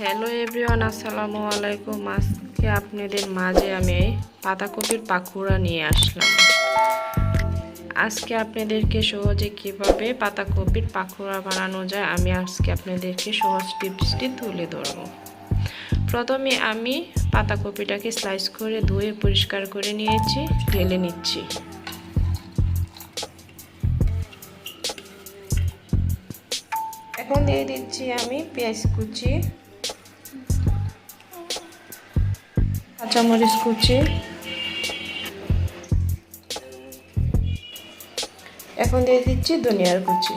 Hello everyone আসসালামু আলাইকুম। আজকে আপনাদের মাঝে আমি পাতাকপির পাখুড়া নিয়ে আসলাম। আজকে আপনাদেরকে সহজে কীভাবে পাতাকপির পাখুড়া বানানো যায়, আমি আজকে আপনাদেরকে সহজ টিপসটি তুলে ধরব। প্রথমে আমি পাতাকপিটাকে স্লাইস করে, ধুয়ে পরিষ্কার করে নিয়েছি, ঢেলে নিচ্ছি। এখন দিয়ে দিচ্ছি আমি পেঁয়াজ কুচি। কাঁচামরিচ কুচি। এখন দিয়ে দিচ্ছি ধনিয়ার কুচি।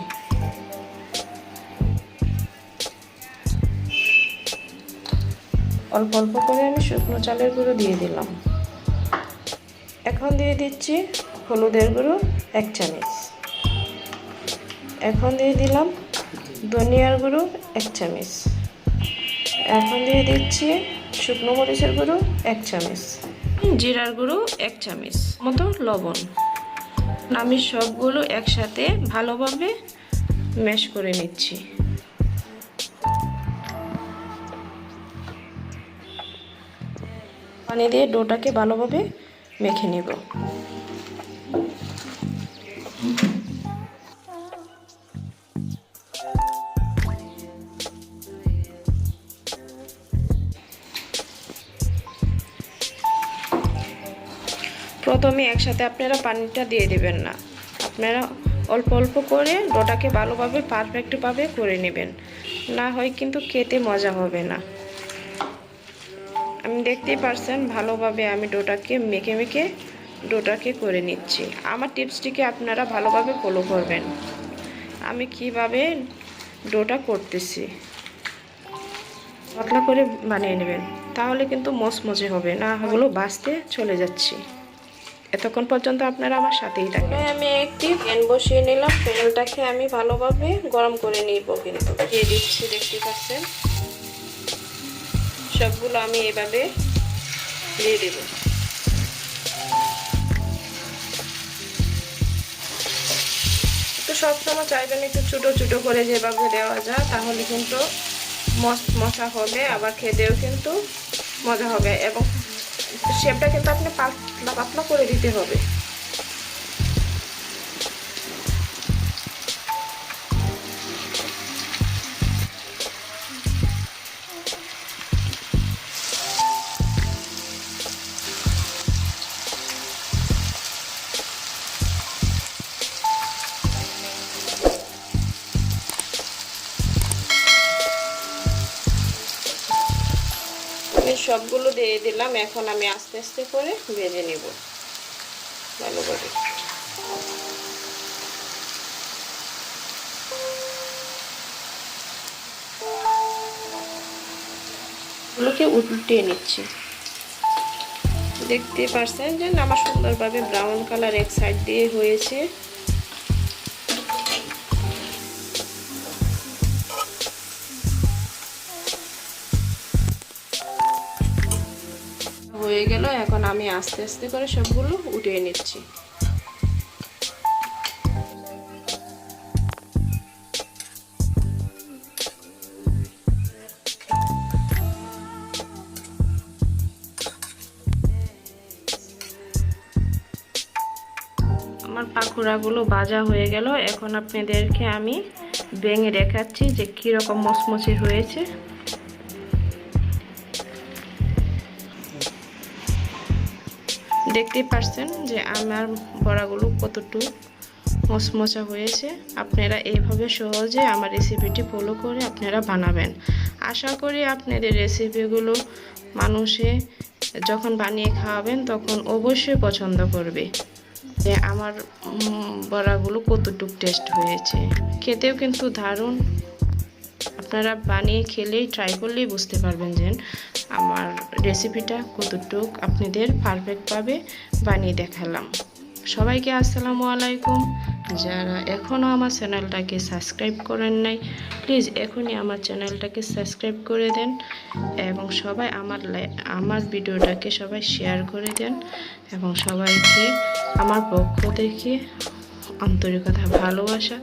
অল্প অল্প করে আমি শুকনো চালের গুঁড়ো দিয়ে দিলাম। এখন দিয়ে দিচ্ছি হলুদের গুঁড়ো, এক চামচ। এখন দিয়ে দিলাম ধনিয়ার গুঁড়ো, এক চামচ। এখন দিয়ে দিচ্ছি শুকনো মরিচের গুঁড়ো, এক চামচ। জিরার গুঁড়ো, এক চামচ। মতো লবণ। আমি সবগুলো একসাথে ভালোভাবে ম্যাশ করে নিচ্ছি। পানি দিয়ে ডোটাকে ভালোভাবে মেখে নেব। প্রথমে একসাথে আপনারা পানিটা দিয়ে দেবেন না। আপনারা অল্প অল্প করে ডোটাকে ভালোভাবে পারফেক্টভাবে করে নেবেন। না হয় কিন্তু খেতে মজা হবে না। আমি দেখতেই পারছেন ভালোভাবে আমি ডোটাকে মেখে মেখে ডোটাকে করে নিচ্ছি। আমার টিপসটিকে আপনারা ভালোভাবে ফলো করবেন। আমি কীভাবে ডোটা করতেছি? পাতলা করে বানিয়ে নেবেন। তাহলে কিন্তু মচমচে হবে, না হলো বাঁচতে চলে যাচ্ছি। এতক্ষণ পর্যন্ত আপনারা আমার সাথেই থাকবেন আমি একটি প্যান বসিয়ে নিলাম। প্যানটাকে আমি ভালোভাবে গরম করে নিব কিন্তু। দিয়ে দিচ্ছি দেখতে পাচ্ছেন? সবগুলো আমি এভাবে দিয়ে দেব। একটু সবসময় চাইবেন একটু ছোটো ছোটো করে যেভাবে দেওয়া যায়, তাহলে কিন্তু মশা হবে, আবার খেতেও কিন্তু মজা হবে। এবং শেপটা কিন্তু আপনি পাতলা পাতলা করে দিতে হবে। সবগুলো দিয়ে দিলাম। এখন আমি আস্তে আস্তে করে ভেজে নেব। ভালো করে। এগুলোকে উল্টিয়ে নিচ্ছি। দেখতে পারছেন যে আমার সুন্দরভাবে ব্রাউন কালার এক সাইড দিয়ে হয়েছে। হয়ে গেল, এখন আমি আস্তে আস্তে করে সবগুলো উঠিয়ে নিচ্ছি। আমার পাখুড়াগুলো ভাজা হয়ে গেল, এখন আপনাদেরকে আমি ভেঙে দেখাচ্ছি যে কীরকম মচমচে হয়েছে। দেখতেই পারছেন যে আমার বড়াগুলো কতটুকু মচমচা হয়েছে। আপনারা এইভাবে সহজে আমার রেসিপিটি ফলো করে আপনারা বানাবেন। আশা করি আপনাদের রেসিপিগুলো মানুষে যখন বানিয়ে খাওয়াবেন তখন অবশ্যই পছন্দ করবে যে আমার বড়াগুলো কতটুক টেস্ট হয়েছে। খেতেও কিন্তু দারুণ। আপনারা বানিয়ে খেলেই ট্রাই করলেই বুঝতে পারবেন যে আমার রেসিপিটা কতটুক আপনাদের পারফেক্টভাবে বানিয়ে দেখালাম। সবাইকে আসসালামু আলাইকুম। যারা এখনও আমার চ্যানেলটাকে সাবস্ক্রাইব করেন নাই প্লিজ এখনই আমার চ্যানেলটাকে সাবস্ক্রাইব করে দেন এবং সবাই আমার আমার ভিডিওটাকে সবাই শেয়ার করে দেন এবং সবাইকে আমার পক্ষ থেকে আন্তরিকতা, ভালোবাসা